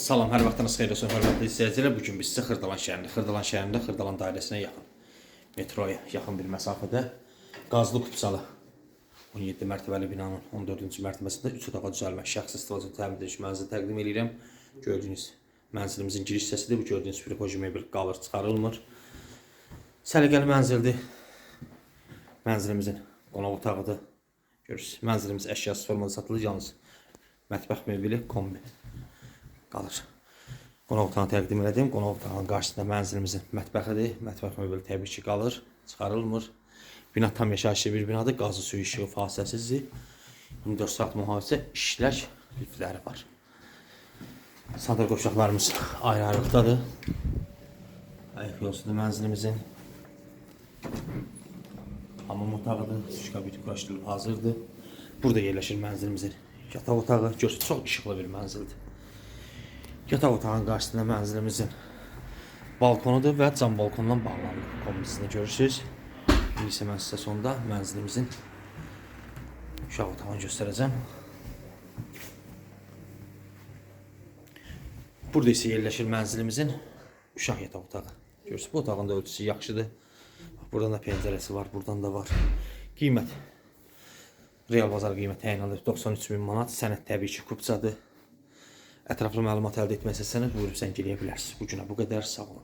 Salam, hər vaxtınız xeyir olsun, hörmətli izləyicilər. Bu gün biz sizə Xırdalan şəhərində, Xırdalan şəhərində, Xırdalan dairəsinə yaxın, metroya yaxın bir məsafədə Qazlı Kupsalı 17 mərtəbəli binanın 14-cü mərtəbəsində 3 otağa düzəlmə şəxsi istifadəyə təmin edilmiş mənzil təqdim edirəm. Gördüyünüz mənzilimizin giriş hissəsidir. Bu gördüyünüz fripoji mebel qalır, çıxarılmır. Səliqəli mənzildir. Mənzilimizin qonaq otağıdır. Görürsünüz, mənzilimiz əşyasız formada satılır, yalnız mətbəx mebeli kombi qalır. Qonaq otağını təqdim elədim. Qonaq otağının qarşısında mənzilimizin mətbəxidir. Mətbəx mebeli təbii ki qalır, çıxarılmır. Bina tam yaşayışlı bir binadır. Qazı suyu işığı fasiləsizdir. 24 saat mühafizə işlək lifləri var. Sadr qovşaqlarımız ayrı-ayrılıqdadır. Ayaq yolsudur mənzilimizin. Hamam otağıdır. Şüşka bir quraşdırılıb hazırdır. Burada yerləşir mənzilimizin yataq otağı. Görsün, çox işıqlı bir mənzildir. Yataq otağının qarşısında mənzilimizin balkonudur və cam balkondan bağlanır. Kombisini görürsünüz. İndi isə mən sizə sonda mənzilimizin uşaq otağını göstərəcəm. Burada isə yerləşir mənzilimizin uşaq yataq otağı. Görürsünüz, bu otağın da ölçüsü yaxşıdır. Buradan da pəncərəsi var, buradan da var. Qiymət Real bazar qiyməti təyin edilib 93 min manat. Sənəd təbii ki, kupçadır. Ətraflı məlumat əldə etmək istəsəniz, buyurub zəng eləyə bilərsiniz. Bu günə bu qədər. Sağ olun.